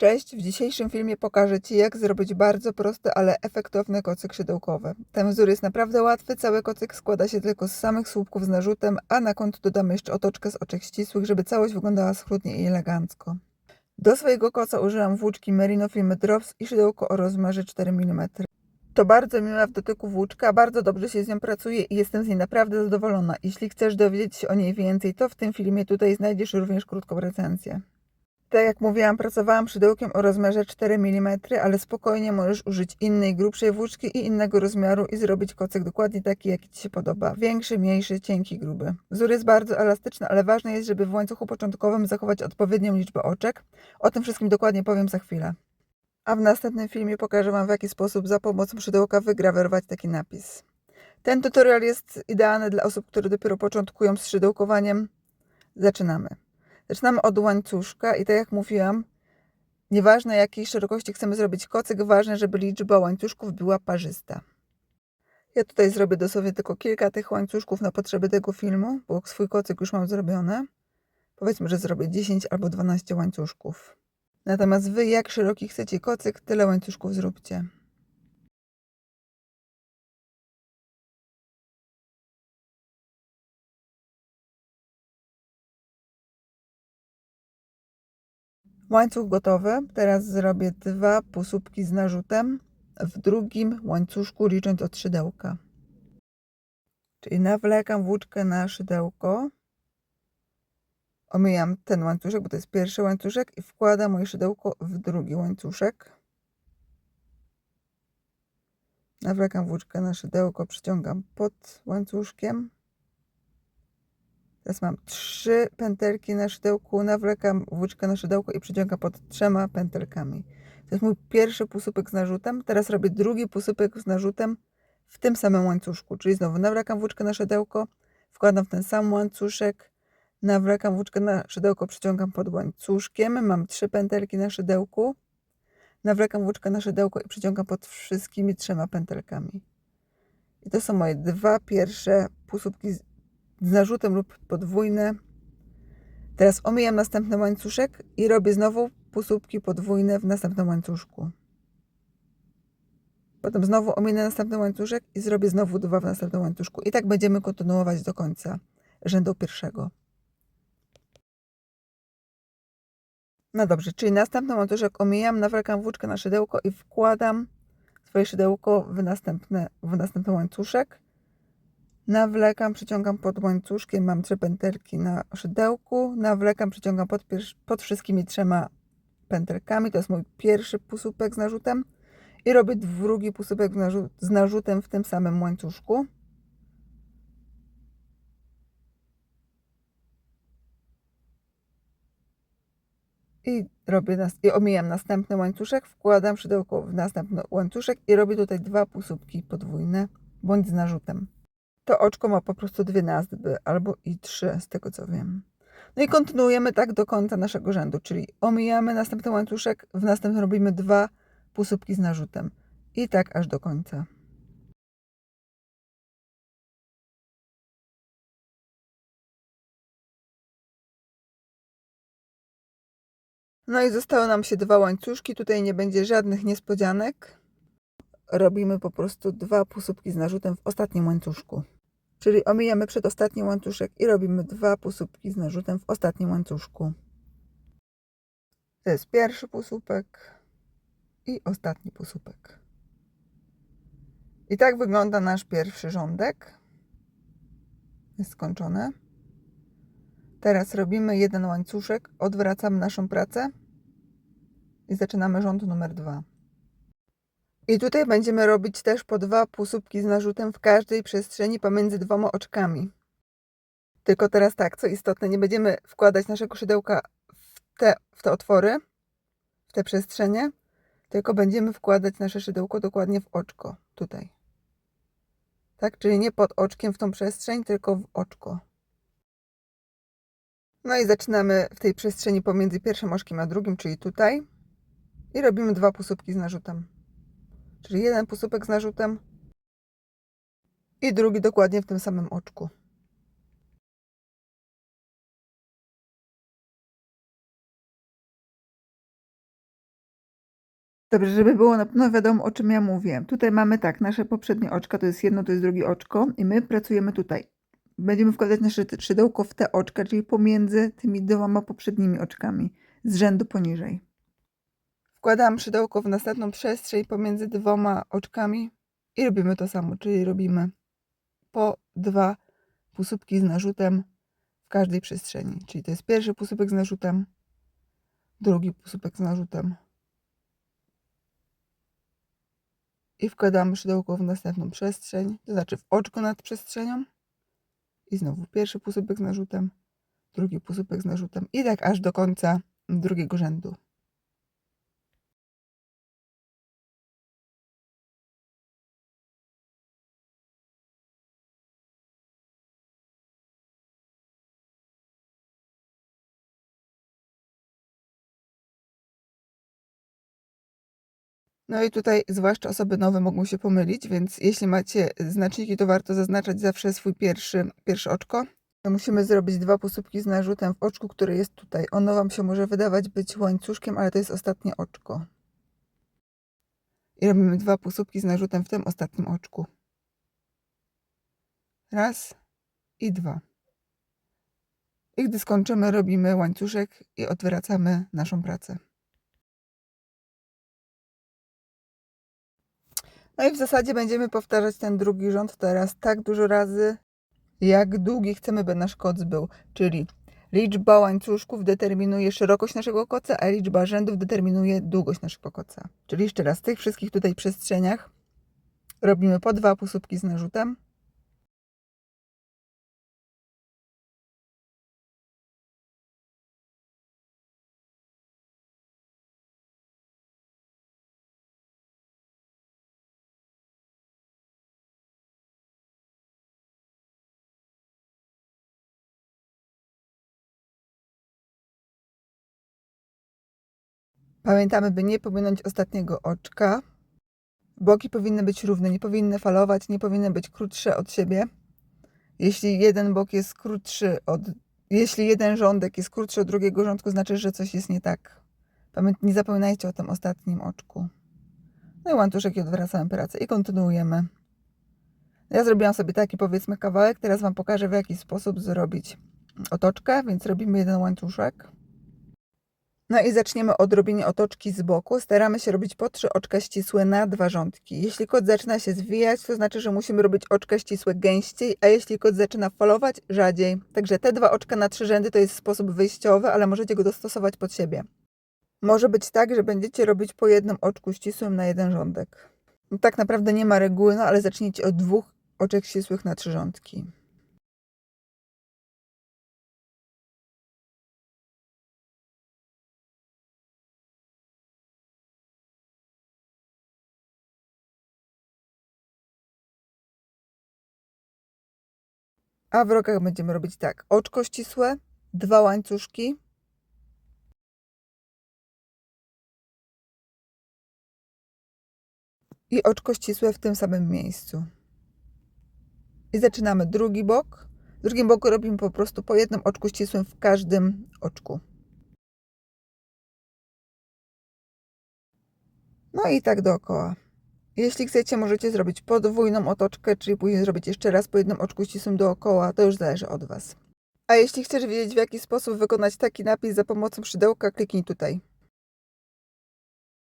Cześć, w dzisiejszym filmie pokażę Ci jak zrobić bardzo prosty, ale efektowny kocyk szydełkowy. Ten wzór jest naprawdę łatwy, cały kocyk składa się tylko z samych słupków z narzutem, a na kąt dodamy jeszcze otoczkę z oczek ścisłych, żeby całość wyglądała schludnie i elegancko. Do swojego koca użyłam włóczki Merino Film Drops i szydełko o rozmiarze 4 mm. To bardzo miła w dotyku włóczka, bardzo dobrze się z nią pracuje i jestem z niej naprawdę zadowolona. Jeśli chcesz dowiedzieć się o niej więcej, to w tym filmie tutaj znajdziesz również krótką recenzję. Tak jak mówiłam, pracowałam szydełkiem o rozmiarze 4 mm, ale spokojnie możesz użyć innej, grubszej włóczki i innego rozmiaru i zrobić kocyk dokładnie taki, jaki Ci się podoba. Większy, mniejszy, cienki, gruby. Wzór jest bardzo elastyczny, ale ważne jest, żeby w łańcuchu początkowym zachować odpowiednią liczbę oczek. O tym wszystkim dokładnie powiem za chwilę. A w następnym filmie pokażę Wam, w jaki sposób za pomocą szydełka wygrawerować taki napis. Ten tutorial jest idealny dla osób, które dopiero początkują z szydełkowaniem. Zaczynamy. Zaczynamy od łańcuszka i tak jak mówiłam, nieważne jakiej szerokości chcemy zrobić kocyk, ważne, żeby liczba łańcuszków była parzysta. Ja tutaj zrobię dosłownie tylko kilka tych łańcuszków na potrzeby tego filmu, bo swój kocyk już mam zrobiony. Powiedzmy, że zrobię 10 albo 12 łańcuszków. Natomiast wy jak szeroki chcecie kocyk, tyle łańcuszków zróbcie. Łańcuch gotowy. Teraz zrobię dwa półsłupki z narzutem w drugim łańcuszku, licząc od szydełka. Czyli nawlekam włóczkę na szydełko. Omijam ten łańcuszek, bo to jest pierwszy łańcuszek i wkładam moje szydełko w drugi łańcuszek. Nawlekam włóczkę na szydełko, przyciągam pod łańcuszkiem. Teraz mam trzy pętelki na szydełku, nawlekam włóczkę na szydełko i przyciągam pod trzema pętelkami. To jest mój pierwszy półsłupek z narzutem. Teraz robię drugi półsłupek z narzutem w tym samym łańcuszku, czyli znowu nawlekam włóczkę na szydełko, wkładam w ten sam łańcuszek, nawlekam włóczkę na szydełko, przyciągam pod łańcuszkiem, mam trzy pętelki na szydełku, nawlekam włóczkę na szydełko i przyciągam pod wszystkimi trzema pętelkami. I to są moje dwa pierwsze półsłupki z narzutem lub podwójne. Teraz omijam następny łańcuszek i robię znowu półsłupki podwójne w następnym łańcuszku. Potem znowu ominę następny łańcuszek i zrobię znowu dwa w następnym łańcuszku. I tak będziemy kontynuować do końca rzędu pierwszego. No dobrze, czyli następny łańcuszek omijam, nawlekam włóczkę na szydełko i wkładam swoje szydełko w, następne, w następny łańcuszek. Nawlekam, przyciągam pod łańcuszkiem, mam trzy pętelki na szydełku, nawlekam, przyciągam pod, pod wszystkimi trzema pętelkami, to jest mój pierwszy półsłupek z narzutem i robię drugi półsłupek z narzutem w tym samym łańcuszku. I robię nas i omijam następny łańcuszek, wkładam szydełko w następny łańcuszek i robię tutaj dwa półsłupki podwójne bądź z narzutem to oczko ma po prostu dwie nazwy, albo i trzy, z tego co wiem. No i kontynuujemy tak do końca naszego rzędu, czyli omijamy następny łańcuszek, w następnym robimy dwa półsłupki z narzutem. I tak aż do końca. No i zostały nam się dwa łańcuszki, tutaj nie będzie żadnych niespodzianek. Robimy po prostu dwa półsłupki z narzutem w ostatnim łańcuszku. Czyli omijamy przedostatni łańcuszek i robimy dwa półsłupki z narzutem w ostatnim łańcuszku. To jest pierwszy półsłupek i ostatni półsłupek. I tak wygląda nasz pierwszy rządek. Jest skończony. Teraz robimy jeden łańcuszek, odwracamy naszą pracę i zaczynamy rząd numer dwa. I tutaj będziemy robić też po dwa półsłupki z narzutem w każdej przestrzeni pomiędzy dwoma oczkami. Tylko teraz tak, co istotne, nie będziemy wkładać naszego szydełka w te, w te otwory, w te przestrzenie, tylko będziemy wkładać nasze szydełko dokładnie w oczko, tutaj. Tak, czyli nie pod oczkiem w tą przestrzeń, tylko w oczko. No i zaczynamy w tej przestrzeni pomiędzy pierwszym oczkiem a drugim, czyli tutaj. I robimy dwa półsłupki z narzutem. Czyli jeden półsłupek z narzutem i drugi dokładnie w tym samym oczku. Dobrze, żeby było na pewno wiadomo, o czym ja mówię. Tutaj mamy tak, nasze poprzednie oczka, to jest jedno, to jest drugie oczko i my pracujemy tutaj. Będziemy wkładać nasze szydełko w te oczka, czyli pomiędzy tymi dwoma poprzednimi oczkami, z rzędu poniżej. Wkładam szydełko w następną przestrzeń pomiędzy dwoma oczkami i robimy to samo, czyli robimy po dwa półsłupki z narzutem w każdej przestrzeni. Czyli to jest pierwszy półsłupek z narzutem, drugi półsłupek z narzutem. I wkładamy szydełko w następną przestrzeń, to znaczy w oczko nad przestrzenią. I znowu pierwszy półsłupek z narzutem, drugi półsłupek z narzutem i tak aż do końca drugiego rzędu. No i tutaj zwłaszcza osoby nowe mogą się pomylić, więc jeśli macie znaczniki, to warto zaznaczać zawsze swój pierwszy, pierwsze oczko. Musimy zrobić dwa półsłupki z narzutem w oczku, które jest tutaj. Ono Wam się może wydawać być łańcuszkiem, ale to jest ostatnie oczko. I robimy dwa półsłupki z narzutem w tym ostatnim oczku. Raz i dwa. I gdy skończymy, robimy łańcuszek i odwracamy naszą pracę. No i w zasadzie będziemy powtarzać ten drugi rząd teraz tak dużo razy, jak długi chcemy, by nasz koc był. Czyli liczba łańcuszków determinuje szerokość naszego koca, a liczba rzędów determinuje długość naszego koca. Czyli jeszcze raz, w tych wszystkich tutaj przestrzeniach robimy po dwa półsłupki z narzutem. Pamiętamy, by nie pominąć ostatniego oczka. Boki powinny być równe, nie powinny falować, nie powinny być krótsze od siebie. Jeśli jeden bok jest krótszy od. Jeśli jeden rządek jest krótszy od drugiego rządku, znaczy, że coś jest nie tak. Pamię... Nie zapominajcie o tym ostatnim oczku. No i łańcuszek i odwracamy pracę i kontynuujemy. Ja zrobiłam sobie taki powiedzmy kawałek, teraz Wam pokażę w jaki sposób zrobić otoczkę, więc robimy jeden łańcuszek. No i zaczniemy od robienia otoczki z boku. Staramy się robić po trzy oczka ścisłe na dwa rządki. Jeśli kot zaczyna się zwijać, to znaczy, że musimy robić oczka ścisłe gęściej, a jeśli kot zaczyna falować, rzadziej. Także te dwa oczka na trzy rzędy to jest sposób wyjściowy, ale możecie go dostosować pod siebie. Może być tak, że będziecie robić po jednym oczku ścisłym na jeden rządek. Tak naprawdę nie ma reguły, no ale zacznijcie od dwóch oczek ścisłych na trzy rządki. A w rokach będziemy robić tak. Oczko ścisłe, dwa łańcuszki. I oczko ścisłe w tym samym miejscu. I zaczynamy drugi bok. W drugim boku robimy po prostu po jednym oczku ścisłym w każdym oczku. No i tak dookoła. Jeśli chcecie, możecie zrobić podwójną otoczkę, czyli później zrobić jeszcze raz po jednym oczku ścisłym dookoła. To już zależy od Was. A jeśli chcesz wiedzieć, w jaki sposób wykonać taki napis za pomocą szydełka, kliknij tutaj.